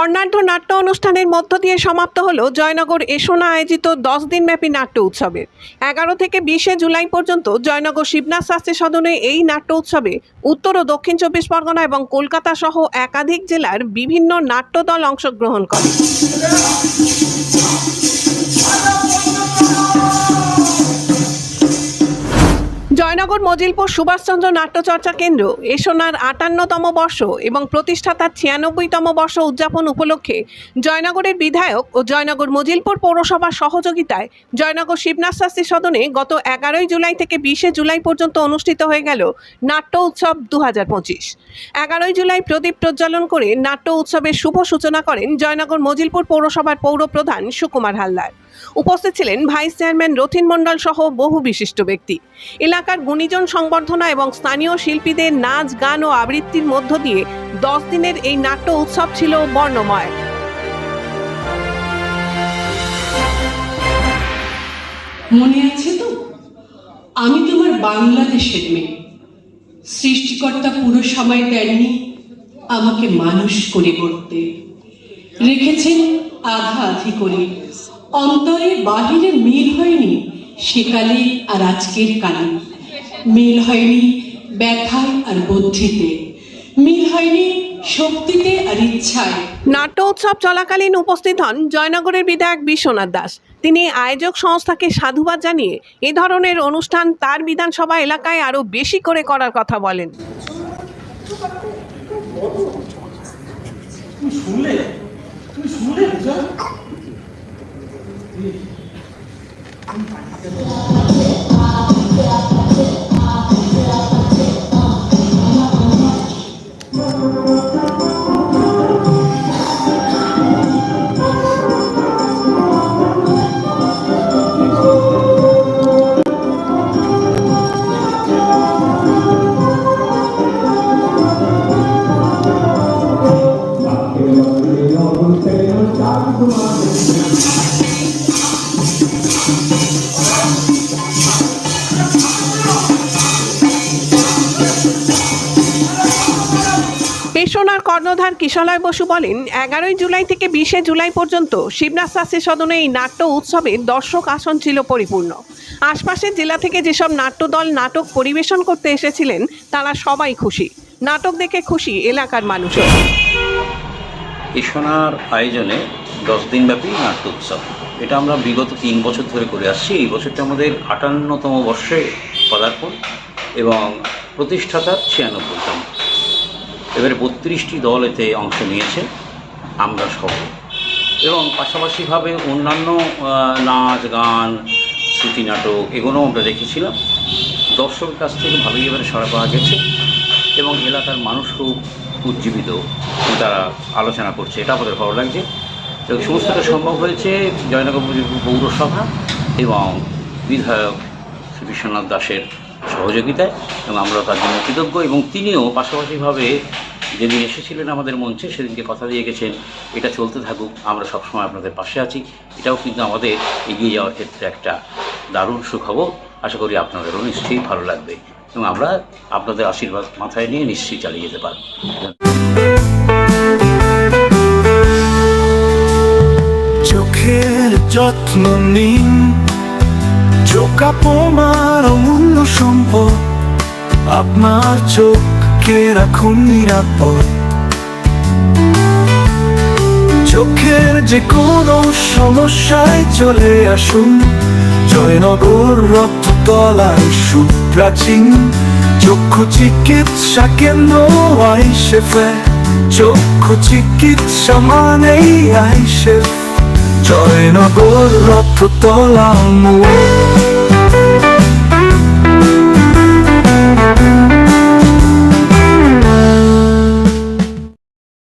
বর্ণাঢ্য নাট্য অনুষ্ঠানের মধ্য দিয়ে সমাপ্ত হল জয়নগর এসোনা আয়োজিত দশ দিনব্যাপী নাট্য উৎসবের এগারো থেকে বিশে জুলাই পর্যন্ত জয়নগর শিবনাথ শাস্ত্রী সদনে এই নাট্য উৎসবে উত্তর ও দক্ষিণ চব্বিশ পরগনা এবং কলকাতা সহ একাধিক জেলার বিভিন্ন নাট্যদল অংশগ্রহণ করে। জয়নগর মজিলপুর সুভাষচন্দ্র নাট্যচর্চা কেন্দ্র এসোনার আটান্নতম বর্ষ এবং প্রতিষ্ঠাতার ছিয়ানব্বইতম বর্ষ উদযাপন উপলক্ষে জয়নগরের বিধায়ক ও জয়নগর মজিলপুর পৌরসভার সহযোগিতায় জয়নগর শিবনাথ শাস্ত্রী সদনে গত এগারোই জুলাই থেকে বিশে জুলাই পর্যন্ত অনুষ্ঠিত হয়ে গেল নাট্য উৎসব দু হাজার পঁচিশ। এগারোই জুলাই প্রদীপ প্রজ্বলন করে নাট্য উৎসবের শুভ সূচনা করেন জয়নগর মজিলপুর পৌরসভার পৌর প্রধান সুকুমার হালদার। উপস্থিত ছিলেন ভাইস চেয়ারম্যান রথিন মণ্ডল সহ বহু বিশিষ্ট ব্যক্তি। এলাকার গুণীজন সংবর্ধনা এবং স্থানীয় শিল্পীদের নাচ, গান ও আবৃত্তির মধ্য দিয়ে দশ দিনের এই নাট্য উৎসব ছিল বর্ণময়। মনে আছে তো? আমি তোমার বাংলাদেশের মেয়ে। সৃষ্টিকর্তা পুরো সময় দেননি, আমাকে মানুষ করে গড়তে। রেখেছেন আধা আধি করে। অন্তরে বাহিরে মিল হয়নি সেকালে আর আজকের কালে মিল হয়নি ব্যথায় আর বুদ্ধিতে। মিল হয়নি শক্তিতে আর ইচ্ছায়। নাট্য উৎসব চলাকালীন উপস্থিত হন জয়নগরের বিধায়ক বিশ্বনাথ দাস। তিনি আয়োজক সংস্থাকে সাধুবাদ জানিয়ে এ ধরনের অনুষ্ঠান তার বিধানসভা এলাকায় আরও বেশি করে করার কথা বলেন। শুনলে? পেশোনার কর্ণধার কিশলয় বসু বলেন, এগারোই জুলাই থেকে বিশে জুলাই পর্যন্ত শিবনাথ শাস্ত্রী সদনে এই নাট্য উৎসবে দর্শক আসন ছিল পরিপূর্ণ। আশপাশের জেলা থেকে যেসব নাট্যদল নাটক পরিবেশন করতে এসেছিলেন, তারা সবাই খুশি। নাটক দেখে খুশি এলাকার মানুষও। ইসনার আয়োজনে দশ দিনব্যাপী নাট্য উৎসব। এটা আমরা বিগত তিন বছর ধরে করে আসছি। এই বছরটা আমাদের আটান্নতম বর্ষে পদার্পণ এবং প্রতিষ্ঠাতার ছিয়ানব্বইতম। এবারে বত্রিশটি দল এতে অংশ নিয়েছে। আমরা সহ এবং পাশাপাশিভাবে অন্যান্য নাচ, গান, শ্রুতি নাটক এগুলোও আমরা রেখেছিলাম দর্শকের কাছ থেকে ভালোই এবারে সাড়া পাওয়া গেছে। এবং এলাকার মানুষ খুব উজ্জীবিত তারা আলোচনা করছে। এটা আমাদের ভালো লাগছে। এবং সমস্তটা সম্ভব হয়েছে জয়নগর পৌরসভা এবং বিধায়ক বিশ্বনাথ দাসের সহযোগিতায় এবং আমরা তার জন্য কৃতজ্ঞ এবং তিনিও পাশাপাশিভাবে যেদিন এসেছিলেন আমাদের মঞ্চে, সেদিনকে কথা দিয়ে গেছেন, এটা চলতে থাকুক, আমরা সবসময় আপনাদের পাশে আছি। এটাও কিন্তু আমাদের এগিয়ে যাওয়ার ক্ষেত্রে একটা দারুণ সুখবর। আশা করি আপনাদেরও নিশ্চয়ই ভালো লাগবে। এবং আমরা আপনাদের আশীর্বাদ মাথায় নিয়ে নিশ্চয়ই চালিয়ে যেতে পারব। চোখের যত্ন নিন। চোখ আপনার অমূল্য সম্পদ। আপনার চোখকে রাখুন নিরাপদ। চোখের যে কোনো সমস্যায় চলে আসুন। জয়নগর রক্ততলায় সুপ্রাচীন চক্ষু চিকিৎসা কেন্দ্র আইসেফে চক্ষু চিকিৎসা মানেই আইসেফ। জয়নগর রক্ততলা মোড়